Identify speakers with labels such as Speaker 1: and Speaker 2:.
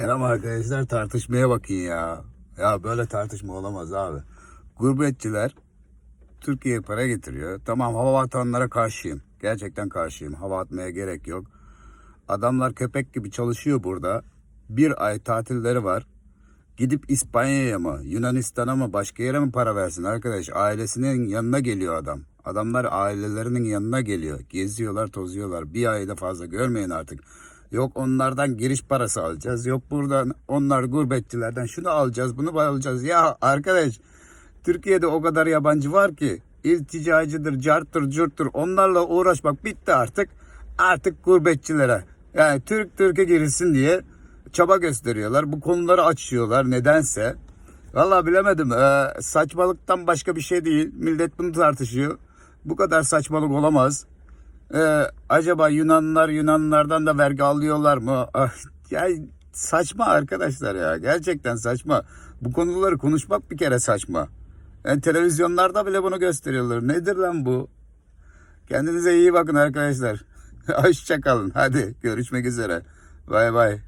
Speaker 1: Selam arkadaşlar tartışmaya bakın ya. Ya böyle tartışma olamaz abi. Gurbetçiler Türkiye'ye para getiriyor. Tamam hava atanlara karşıyım. Gerçekten karşıyım. Hava atmaya gerek yok. Adamlar köpek gibi çalışıyor burada. Bir ay tatilleri var. Gidip İspanya'ya mı, Yunanistan'a mı, başka yere mi para versin arkadaş? Ailesinin yanına geliyor adam. Adamlar ailelerinin yanına geliyor. Geziyorlar, tozuyorlar. Bir ayda fazla görmeyin artık. Yok onlardan giriş parası alacağız. Yok buradan onlar gurbetçilerden şunu alacağız, bunu alacağız. Ya arkadaş Türkiye'de o kadar yabancı var ki ilticacıdır, carttır, curttur. Onlarla uğraşmak bitti artık. Artık gurbetçilere yani Türk Türk'e girilsin diye çaba gösteriyorlar. Bu konuları açıyorlar nedense. Vallahi bilemedim. Ee, saçmalıktan başka bir şey değil. Millet bunu tartışıyor. Bu kadar saçmalık olamaz. Ee, acaba Yunanlılar Yunanlılardan da vergi alıyorlar mı? Ah, ya saçma arkadaşlar ya. Gerçekten saçma. Bu konuları konuşmak bir kere saçma. Yani televizyonlarda bile bunu gösteriyorlar. Nedir lan bu? Kendinize iyi bakın arkadaşlar. Hoşçakalın. Hadi görüşmek üzere. Bay bay.